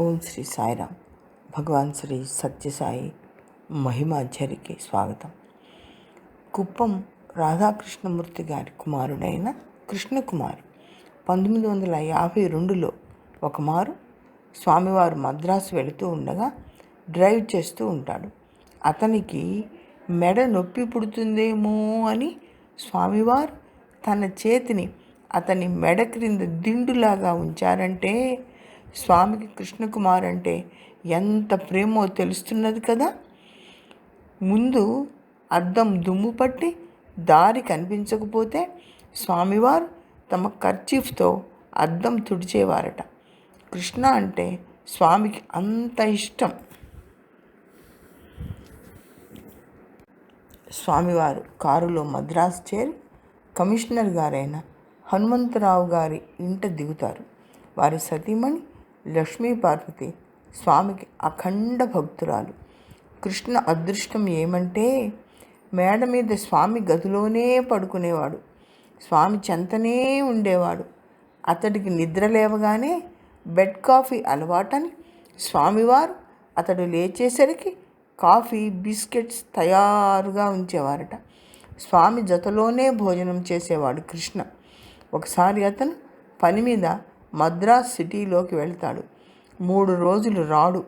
ఓం శ్రీ సాయిరామ్. భగవాన్ శ్రీ సత్యసాయి మహిమాచారికి స్వాగతం. కుప్పం రాధాకృష్ణమూర్తి గారి కుమారుడైన కృష్ణకుమార్ పంతొమ్మిది వందల యాభై రెండులో ఒకమారు స్వామివారు మద్రాసు వెళుతూ ఉండగా డ్రైవ్ చేస్తూ ఉంటాడు. అతనికి మెడ నొప్పి పుడుతుందేమో అని స్వామివారు తన చేతిని అతని మెడ క్రింద దిండులాగా ఉంచారంటే స్వామికి కృష్ణకుమార్ అంటే ఎంత ప్రేమో తెలుస్తున్నది కదా. ముందు అద్దం దుమ్ము పట్టి దారి కనిపించకపోతే స్వామివారు తమ కర్చీఫ్తో అద్దం తుడిచేవారట. కృష్ణ అంటే స్వామికి అంత ఇష్టం. స్వామివారు కారులో మద్రాసు చేరి కమిషనర్ గారైన హనుమంతరావు గారి ఇంట దిగుతారు. వారి సతీమణి లక్ష్మీ పార్వతి స్వామికి అఖండ భక్తురాలు. కృష్ణ అదృష్టం ఏమంటే మేడ మీద స్వామి గదిలోనే పడుకునేవాడు. స్వామి చెంతనే ఉండేవాడు. అతడికి నిద్ర లేవగానే బెడ్ కాఫీ అలవాటని స్వామివారు అతడు లేచేసరికి కాఫీ బిస్కెట్స్ తయారుగా ఉంచేవారట. స్వామి జతలోనే భోజనం చేసేవాడు కృష్ణ. ఒకసారి అతను పని మీద మద్రాస్ సిటీలోకి వెళ్తాడు. మూడు రోజులు రాడు.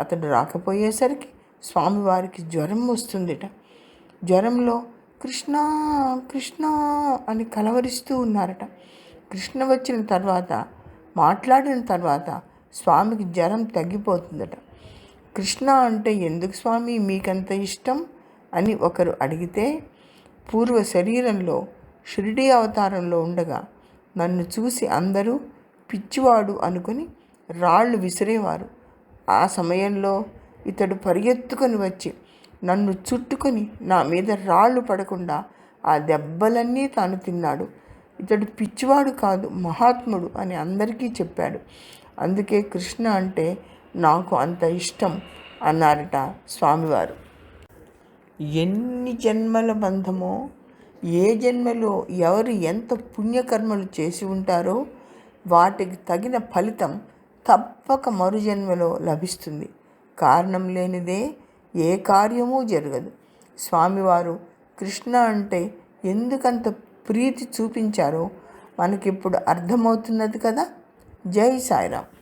అతడు రాకపోయేసరికి స్వామివారికి జ్వరం వస్తుందిట. జ్వరంలో కృష్ణ కృష్ణ అని కలవరిస్తూ ఉన్నారట. కృష్ణ వచ్చిన తర్వాత మాట్లాడిన తర్వాత స్వామికి జ్వరం తగ్గిపోతుందట. కృష్ణ అంటే ఎందుకు స్వామి మీకంత ఇష్టం? అని ఒకరు అడిగితే పూర్వ శరీరంలో షిరిడి అవతారంలో ఉండగా నన్ను చూసి అందరూ పిచ్చివాడు అనుకుని రాళ్ళు విసిరేవారు. ఆ సమయంలో ఇతడు పరిగెత్తుకొని వచ్చి నన్ను చుట్టుకొని నా మీద రాళ్ళు పడకుండా ఆ దెబ్బలన్నీ తాను తిన్నాడు. ఇతడు పిచ్చివాడు కాదు మహాత్ముడు అని అందరికీ చెప్పాడు. అందుకే కృష్ణ అంటే నాకు అంత ఇష్టం అన్నారట స్వామివారు. ఎన్ని జన్మల బంధమో ఏ జన్మలో ఎవరు ఎంత పుణ్యకర్మలు చేసి ఉంటారో వాటికి తగిన ఫలితం తప్పక మరుజన్మలో లభిస్తుంది. కారణం లేనిదే ఏ కార్యమూ జరగదు. స్వామివారు కృష్ణ అంటే ఎందుకంత ప్రీతి చూపించారో మనకిప్పుడు అర్థమవుతున్నది కదా. జై సాయిరామ్.